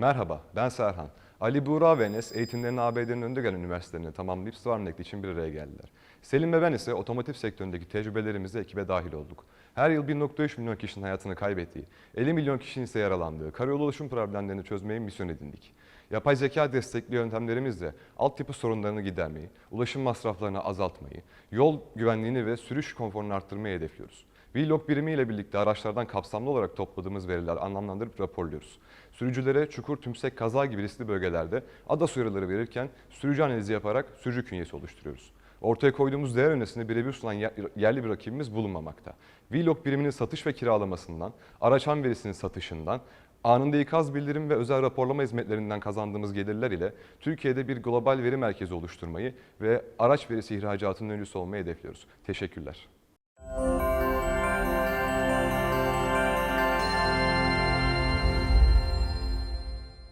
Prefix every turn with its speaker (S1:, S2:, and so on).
S1: Merhaba, ben Serhan. Ali Buğra ve Enes eğitimlerini ABD'nin önde gelen üniversitelerine tamamlayıp Svarnek'li için bir araya geldiler. Selim ve ben ise otomotiv sektöründeki tecrübelerimizle ekibe dahil olduk. Her yıl 1.3 milyon kişinin hayatını kaybettiği, 50 milyon kişinin ise yaralandığı karayolu ulaşım problemlerini çözmeyi misyon edindik. Yapay zeka destekli yöntemlerimizle altyapı sorunlarını gidermeyi, ulaşım masraflarını azaltmayı, yol güvenliğini ve sürüş konforunu arttırmayı hedefliyoruz. Vlog birimi ile birlikte araçlardan kapsamlı olarak topladığımız veriler anlamlandırıp raporluyoruz. Sürücülere çukur, tümsek, kaza gibi riskli bölgelerde ADAS uyarıları verirken sürücü analizi yaparak sürücü künyesi oluşturuyoruz. Ortaya koyduğumuz değer önesini birebir sunan yer- yerli bir rakibimiz bulunmamakta. Vlog biriminin satış ve kiralamasından, araç ham verisinin satışından, anında ikaz bildirim ve özel raporlama hizmetlerinden kazandığımız gelirler ile Türkiye'de bir global veri merkezi oluşturmayı ve araç verisi ihracatının öncüsü olmayı hedefliyoruz. Teşekkürler.